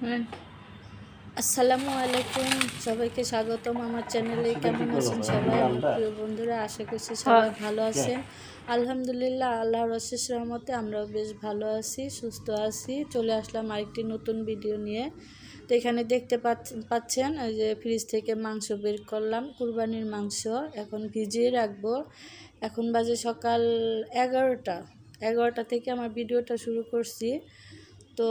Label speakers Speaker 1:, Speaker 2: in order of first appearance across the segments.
Speaker 1: হ্যাঁ। আসসালামু আলাইকুম সবাইকে স্বাগতম আমার চ্যানেলে। কেমন আছেন সবাই? আমার প্রিয় বন্ধুরা আশা করছি সবাই ভালো আছেন। আলহামদুলিল্লাহ আল্লাহর অশেষ রহমতে আমরাও বেশ ভালো আছি সুস্থ আছি। চলে আসলাম আরেকটি নতুন ভিডিও নিয়ে। তো এখানে দেখতে পাচ্ছ- পাচ্ছেন যে ফ্রিজ থেকে মাংস বের করলাম কুরবানির মাংস। এখন ভিজিয়ে রাখব। এখন বাজে সকাল এগারোটা। এগারোটা থেকে আমার ভিডিওটা শুরু করছি। তো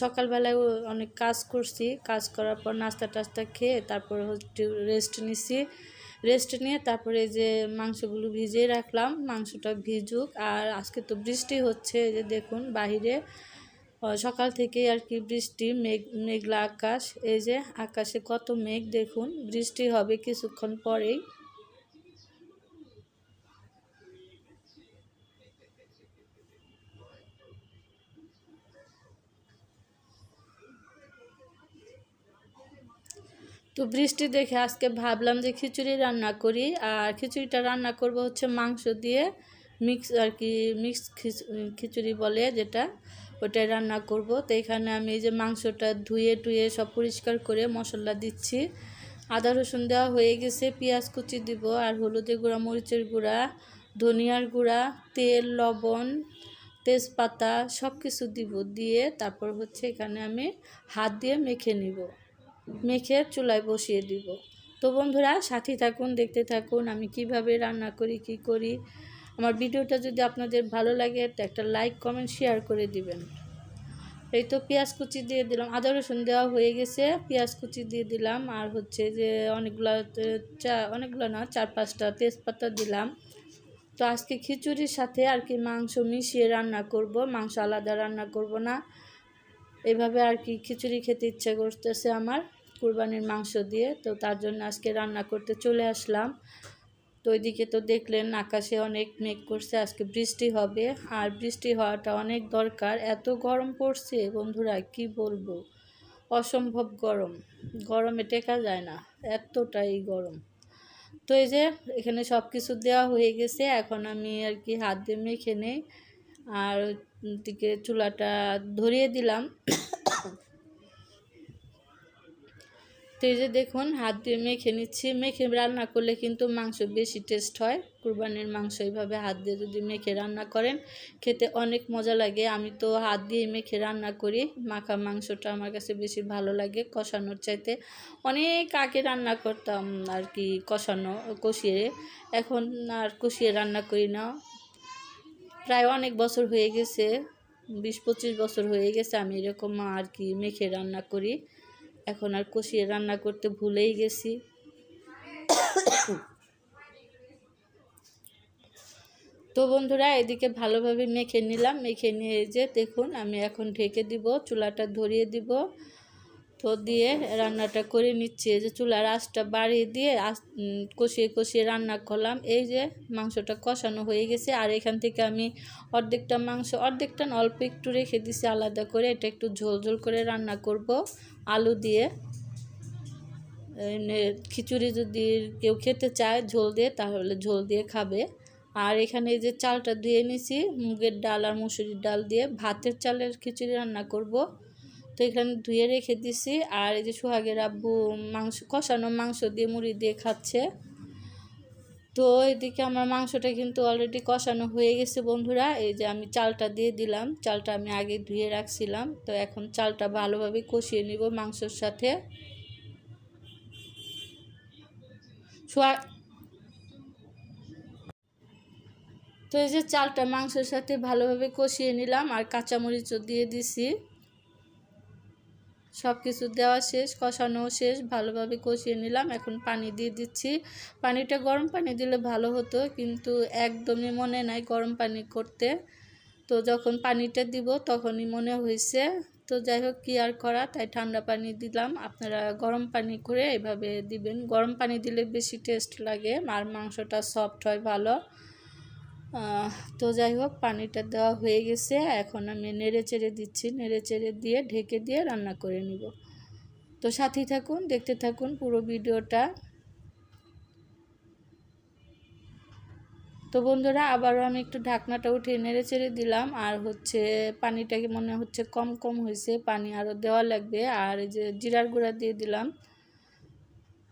Speaker 1: সকালবেলায় অনেক কাজ করছি। কাজ করার পর নাস্তা টাস্তা খেয়ে তারপরে হচ্ছে রেস্ট নিছি। রেস্ট নিয়ে তারপরে যে মাংসগুলো ভিজিয়ে রাখলাম, মাংসটা ভিজুক। আর আজকে তো বৃষ্টি হচ্ছে যে দেখুন বাহিরে। সকাল থেকেই আর কি বৃষ্টি, মেঘ, মেঘলা আকাশ। এই যে আকাশে কত মেঘ দেখুন, বৃষ্টি হবে কিছুক্ষণ পরেই। তো বৃষ্টি দেখে আজকে ভাবলাম যে খিচুড়ি রান্না করি, আর খিচুড়িটা রান্না করব হচ্ছে মাংস দিয়ে মিক্স আর কি মিক্স খিচুড়ি বলে যেটা, ওটাই রান্না করব। তো এখানে আমি এই যে মাংসটা ধুয়ে টুয়ে সব পরিষ্কার করে মশলা দিচ্ছি। আদা রসুন দেওয়া হয়ে গেছে, পেঁয়াজ কুচি দিব, আর হলুদের গুঁড়া, মরিচের গুঁড়া, ধনিয়ার গুঁড়া, তেল, লবণ, তেজপাতা সব কিছু দিব দিয়ে তারপর হচ্ছে এখানে আমি হাত দিয়ে মেখে নিব। মেখে চুলায় বসিয়ে দিব। তো বন্ধুরা সাথী থাকুন, দেখতে থাকুন, আমি কীভাবে রান্না করি, কি করি। আমার ভিডিওটা যদি আপনাদের ভালো লাগে, তো একটা লাইক কমেন্ট শেয়ার করে দিবেন। এই তো পেঁয়াজ কুচি দিয়ে দিলাম। আদা, রসুন দেওয়া হয়ে গেছে, পেঁয়াজ কুচি দিয়ে দিলাম। আর হচ্ছে যে অনেকগুলো, চা, অনেকগুলো না, চার পাঁচটা তেজপাতা দিলাম। তো আজকে খিচুড়ির সাথে আর কি মাংস মিশিয়ে রান্না করব। মাংস আলাদা রান্না করব না। এভাবে আর কি খিচুড়ি খেতে ইচ্ছে করতেছে আমার। কুরবানির মাংস দিয়ে, তো তার জন্য আজকে রান্না করতে চলে আসলাম। তো ওইদিকে তো দেখলেন আকাশে অনেক মেঘ করছে, আজকে বৃষ্টি হবে। আর বৃষ্টি হওয়াটা অনেক দরকার। এত গরম পড়ছে, বন্ধুরা, কি বলব? অসম্ভব গরম। গরমে টেকা যায় না, এতটাই গরম। তো এই যে, এখানে সব কিছু দেওয়া হয়ে গেছে। এখন আমি আর কি হাত দিয়ে মেখে নেই। আর দিকে চুলাটা ধরিয়ে দিলাম। তো এই যে দেখুন, হাত দিয়ে মেখে নিচ্ছি। মেখে রান্না করলে কিন্তু মাংস বেশি টেস্ট হয়। কুরবানির মাংস এইভাবে হাত দিয়ে যদি মেখে রান্না করেন, খেতে অনেক মজা লাগে। আমি তো হাত দিয়ে মেখে রান্না করি। মাখা মাংসটা আমার কাছে বেশি ভালো লাগে কষানোর চাইতে। অনেক আগে রান্না করতাম আর কি কষানো, কষিয়ে। এখন আর কষিয়ে রান্না করি না। প্রায় অনেক বছর হয়ে গেছে, বিশ পঁচিশ বছর হয়ে গেছে আমি এরকম আর কি মেখে রান্না করি। এখন আর কষিয়ে রান্না করতে ভুলেই গেছি। তো বন্ধুরা, এদিকে ভালোভাবে মেখে নিলাম। মেখে নিয়ে যে দেখুন, আমি এখন ঢেকে দিব, চুলাটা ধরিয়ে দিব। তো দিয়ে রান্নাটা করে নিচ্ছি। এই যে চুলার আঁচটা বাড়িয়ে দিয়ে কষিয়ে কষিয়ে রান্না করলাম। এই যে মাংসটা কষানো হয়ে গেছে। আর এখান থেকে আমি অর্ধেকটা মাংস, অর্ধেকটা অল্প একটু রেখে দিছি আলাদা করে। এটা একটু ঝোল ঝোল করে রান্না করব আলু দিয়ে। খিচুড়ি যদি কেউ খেতে চায় ঝোল দিয়ে, তাহলে ঝোল দিয়ে খাবে। আর এখানে যে চালটা ধুয়ে নিছি। মুগের ডাল আর মুসুরির ডাল দিয়ে ভাতের চালের খিচুড়ি রান্না করব। তো এখানে ধুয়ে রেখে দিছি। আর এই যে সোহাগের আব্বু মাংস, কষানো মাংস দিয়ে মুড়ি দিয়ে খাচ্ছে। তো এদিকে আমার মাংসটা কিন্তু অলরেডি কষানো হয়ে গেছে বন্ধুরা। এই যে আমি চালটা দিয়ে দিলাম। চালটা আমি আগে ধুয়ে রাখছিলাম। তো এখন চালটা ভালোভাবে কষিয়ে নিব মাংসর সাথে। তো এই যে চালটা মাংসের সাথে ভালোভাবে কষিয়ে নিলাম। আর কাঁচামরিচও দিয়ে দিছি। সব কিছু দেওয়া শেষ কষানো শেষ, ভালোভাবে কষিয়ে নিলাম। এখন পানি দিয়ে দিচ্ছি। পানিটা গরম পানি দিলে ভালো হতো, কিন্তু একদমই মনে নাই গরম পানি করতে। তো যখন পানিটা দিব তখনই মনে হয়েছে। তো যাই হোক, কী আর করা? তাই ঠান্ডা পানি দিলাম। আপনারা গরম পানি করে এভাবে দিবেন। গরম পানি দিলে বেশি টেস্ট লাগে, আর মাংসটা সফট হয় ভালো। তো যাই হোক, পানিটা দেওয়া হয়ে গেছে। এখন আমি নেড়ে চেড়ে দিচ্ছি। নেড়ে চেড়ে দিয়ে ঢেকে দিয়ে রান্না করে নিব। তো সাথেই থাকুন, দেখতে থাকুন পুরো ভিডিওটা। তো বন্ধুরা, আবারও আমি একটু ঢাকনাটা উঠিয়ে নেড়ে চেড়ে দিলাম। আর হচ্ছে পানিটাকে মনে হচ্ছে কম কম হয়েছে। পানি আরও দেওয়া লাগবে। আর এই যে জিরার গুঁড়া দিয়ে দিলাম।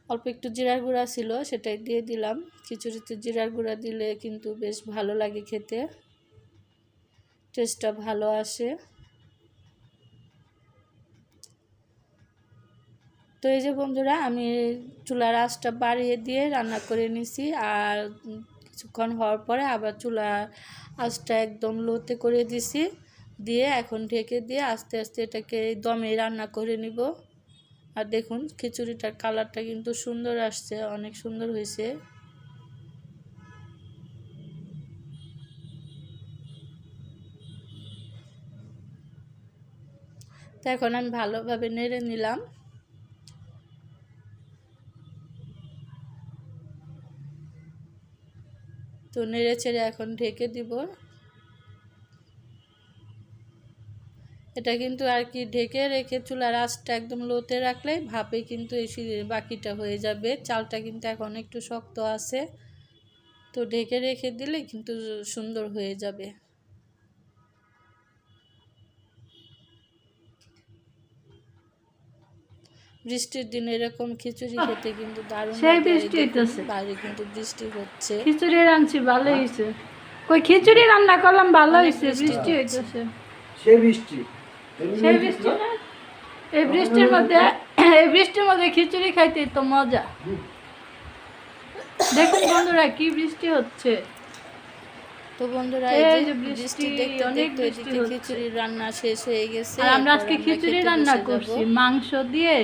Speaker 1: অল্প একটু জিরার গুঁড়া ছিল, সেটাই দিয়ে দিলাম। খিচুড়িতে জিরার গুঁড়া দিলে কিন্তু বেশ ভালো লাগে খেতে। টেস্টটা ভালো আসে। তো এই যে বন্ধুরা, আমি চুলার আঁচটা বাড়িয়ে দিয়ে রান্না করে নিছি আর কিছুক্ষণ হওয়ার পরে আবার চুলার আঁচটা একদম লোতে করে দিছি। দিয়ে এখন ঢেকে দিয়ে আস্তে আস্তে এটাকে দমে রান্না করে নিব। আর দেখুন, খিচুড়িটার কালারটা কিন্তু সুন্দর আসছে, অনেক সুন্দর হয়েছে। তো এখন আমি ভালোভাবে নেড়ে নিলাম। তো নেড়ে ছেড়ে এখন ঢেকে দিব। এটা কিন্তু আর কি ঢেকে রেখে চুলার আঁচটা একদম লোতে রাখলে ভাপে কিন্তু এই বাকিটা হয়ে যাবে। চালটা কিন্তু এখন একটু শক্ত আছে। তো ঢেকে রেখে দিলে কিন্তু সুন্দর হয়ে যাবে। বৃষ্টির দিনে এরকম খিচুড়ি খেতে কিন্তু দারুণ
Speaker 2: সেই বৃষ্টি হইতাছে।
Speaker 1: বাইরে কিন্তু বৃষ্টি হচ্ছে।
Speaker 2: খিচুড়ি রাঁধছি ভালো হয়েছে কই খিচুড়ি রান্না করলাম ভালো হয়েছে বৃষ্টি হইতেছে।
Speaker 3: সে বৃষ্টি।
Speaker 2: সেই বৃষ্টি না? এই বৃষ্টির মধ্যে এই বৃষ্টির মধ্যে খিচুড়ি খাইতে তো মজা। দেখুন বন্ধুরা কি বৃষ্টি হচ্ছে।
Speaker 1: তো বন্ধুরা
Speaker 2: এই
Speaker 1: এই
Speaker 2: যে
Speaker 1: যে
Speaker 2: বৃষ্টি,
Speaker 1: বৃষ্টি
Speaker 2: অনেক বৃষ্টি
Speaker 1: এদিকে রান্না শেষ হয়ে গেছে
Speaker 2: আর আমরা আজকে খিচুড়ি রান্না করছি মাংস দিয়ে।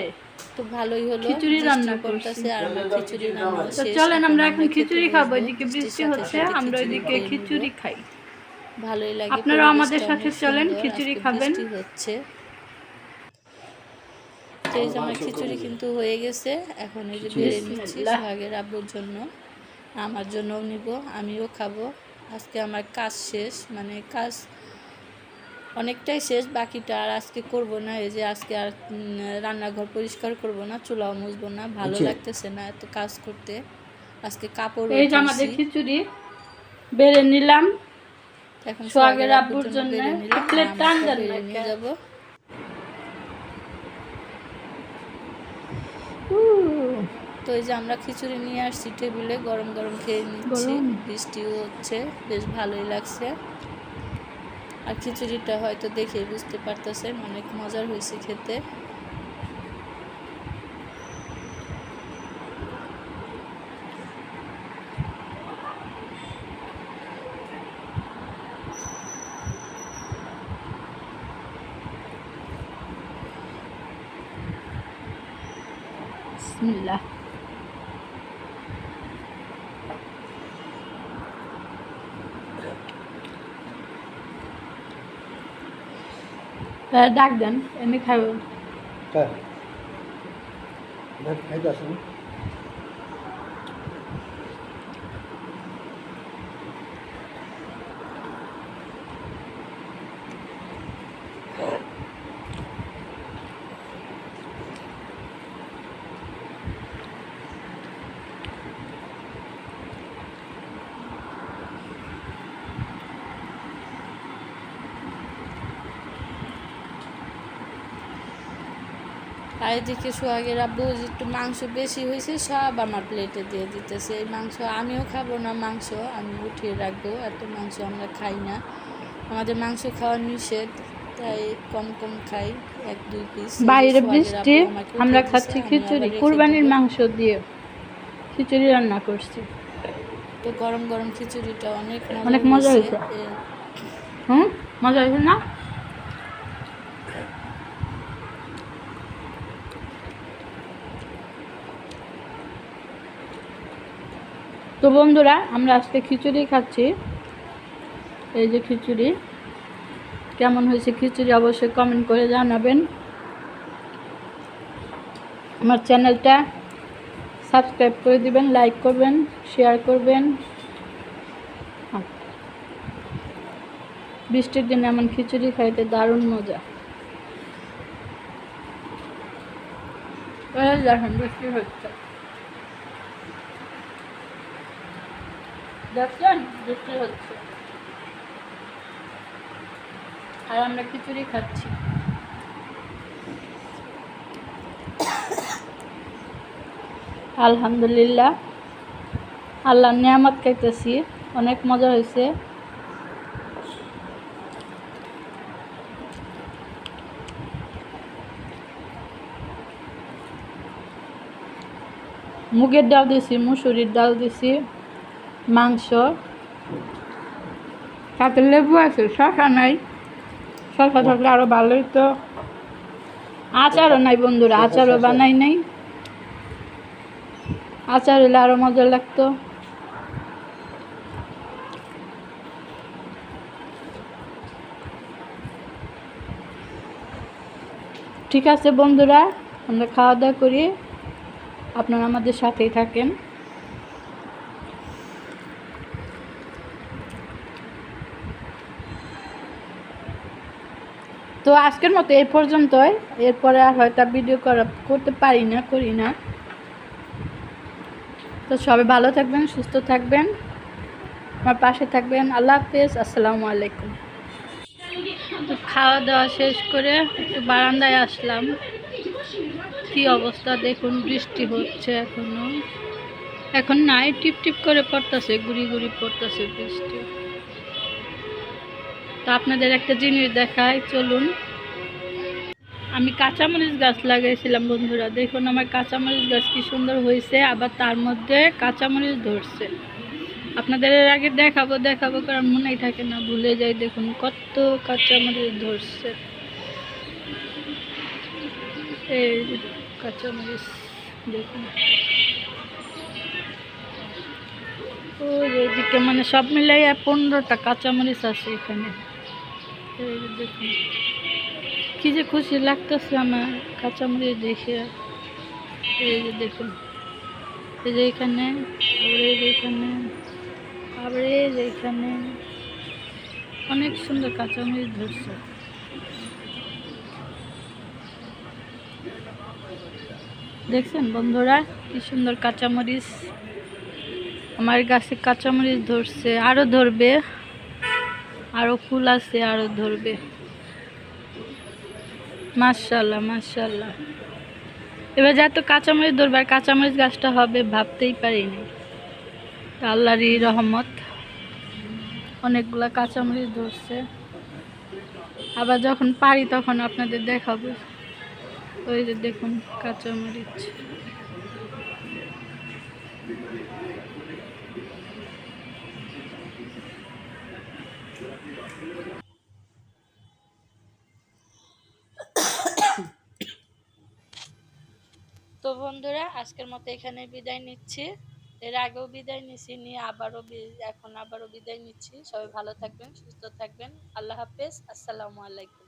Speaker 1: তো ভালোই হলো
Speaker 2: খিচুড়ি রান্না করছি।
Speaker 1: আর আমরা খিচুড়ি রান্না
Speaker 2: তো চলেন আমরা এখন খিচুড়ি খাব এদিকে বৃষ্টি হচ্ছে আমরা ওইদিকে খিচুড়ি খাই।
Speaker 1: ভালোই লাগে
Speaker 2: আপনারাও আমাদের সাথে চলেন, খিচুড়ি খাবেন।
Speaker 1: হচ্ছে। এই যে আমার খিচুড়ি কিন্তু হয়ে গেছে। এখন এই যে বেড়ে নিচ্ছি। সোহাগের আব্বুর জন্য। আমার জন্যও নিব আমিও খাব। আজকে আমার কাজ শেষ মানে কাজ অনেকটাই শেষ বাকিটা আর আজকে করব না। এই যে আজকে আর রান্নাঘর পরিষ্কার করব না চুলাও মুছবো না ভালো। লাগতেছে না এত কাজ করতে। আজকে কাপড়
Speaker 2: এই যে আমাদের খিচুড়ি বেড়ে নিলাম।
Speaker 1: এখন
Speaker 2: সোহাগের আব্বুর
Speaker 1: জন্য
Speaker 2: প্লেট টান
Speaker 1: নিয়ে? তো এই যে আমরা খিচুড়ি নিয়ে আসছি টেবিলে গরম গরম খেয়ে নিচ্ছি। বৃষ্টিও হচ্ছে বেশ ভালোই লাগছে। আর খিচুড়িটা হয়তো দেখে বুঝতে পারতেছেন অনেক মজার হয়েছে খেতে।
Speaker 2: বিসমিল্লাহ হ্যাঁ, ডাক দেন এমনি খাব
Speaker 3: হ্যাঁ দেখ, খাইতে আসেন
Speaker 1: আর এদিকে সোহাগের আব্বু একটু মাংস বেশি হয়েছে সব আমার প্লেটে দিয়ে দিতেছে। এই মাংস আমিও খাব না মাংস আমি উঠিয়ে রাখব এত মাংস আমরা খাই না। আমাদের মাংস খাওয়া নিষেধ তাই কম কম খাই এক দুই পিস
Speaker 2: বাইরে বৃষ্টি আমরা খাচ্ছি খিচুড়ি কুরবানির মাংস দিয়ে খিচুড়ি রান্না করছি।
Speaker 1: তো গরম গরম খিচুড়িটা অনেক
Speaker 2: অনেক মজা হয়েছে। হুম? মজা হয়েছে না? তো বন্ধুরা, আমরা আজকে খিচুড়ি খাচ্ছি। এই যে খিচুড়ি, কেমন হয়েছে খিচুড়ি অবশ্যই কমেন্ট করে জানাবেন। আমার চ্যানেলটা সাবস্ক্রাইব করে দিবেন লাইক করবেন শেয়ার করবেন। বৃষ্টির দিনে এমন খিচুড়ি খাইতে দারুণ মজা। দেখেন বৃষ্টি হচ্ছে। দেখছেন? বৃষ্টি হচ্ছে। আর আমরা খিচুড়ি খাচ্ছি। আলহামদুলিল্লাহ। আল্লাহর নিয়ামত খাইতেছি। অনেক মজা হয়েছে মুগের ডাল দিছি, মুসুরির ডাল দিছি। মাংস। তাতে লেবু আছে শশা নাই। শশা থাকলে আরও ভালোই তো আচারও নাই বন্ধুরা আচারও বানাই নাই। আচার হলে আরও মজা লাগতো। ঠিক আছে বন্ধুরা আমরা খাওয়া দাওয়া করি। আপনারা আমাদের সাথেই থাকেন। তো আজকের মতো এই পর্যন্তই। এরপরে আর হয়তো ভিডিও করা, করতে পারি না, করি না। তো সবাই ভালো থাকবেন, সুস্থ থাকবেন। আমার পাশে থাকবেন। আল্লাহ হাফেজ। আসসালামু আলাইকুম। তো খাওয়া দাওয়া শেষ করে একটু বারান্দায় আসলাম। কি অবস্থা দেখুন, বৃষ্টি হচ্ছে এখনও। এখন নাই টিপ টিপ করে পড়তেছে, গুড়ি গুড়ি পড়তেছে বৃষ্টি। তো আপনাদের একটা জিনিস দেখাই, চলুন। আমি কাঁচামরিচ গাছ লাগাইছিলাম বন্ধুরা, দেখুন আমার কাঁচামরিচ গাছ কি সুন্দর হয়েছে আবার তার মধ্যে কাঁচামরিচ ধরছে। আপনাদের এর আগে দেখাবো দেখাবো, কারণ মনেই থাকে না, ভুলে যাই, দেখুন কত কাঁচামরিচ ধরছে। এই কাঁচামরিচ, দেখুন। যে এদিকে মানে সব মিলাইয়া পনেরোটা কাঁচামরিচ আছে এখানে। দেখুন কি যে খুশি লাগতেছে আমার কাঁচামরিচ দেখে। এই যে দেখুন। এই যে এখানে, আবার এখানে, আবার এই যে এখানে। অনেক সুন্দর কাঁচামরিচ ধরছে। দেখছেন বন্ধুরা, কি সুন্দর কাঁচামরিচ। আমার গাছে কাঁচামরিচ ধরছে আরও ধরবে। আরও ফুল আছে আরও ধরবে। মাশাল্লাহ মাশাল্লাহ এবার যত কাঁচামরিচ ধরবে, আর কাঁচামরিচ গাছটা হবে ভাবতেই পারিনি। তা আল্লাহরই রহমত। অনেকগুলা কাঁচামরিচ ধরছে। আবার যখন পারি তখন আপনাদের দেখাবো। ওই যে দেখুন কাঁচামরিচ। তো বন্ধুরা, আজকের মতো এখানে বিদায় নিচ্ছি। এর আগেও বিদায় নিচ্ছি নিয়ে আবারও এখন আবারও বিদায় নিচ্ছি। সবাই ভালো থাকবেন, সুস্থ থাকবেন। আল্লাহ হাফেজ, আসসালামু আলাইকুম।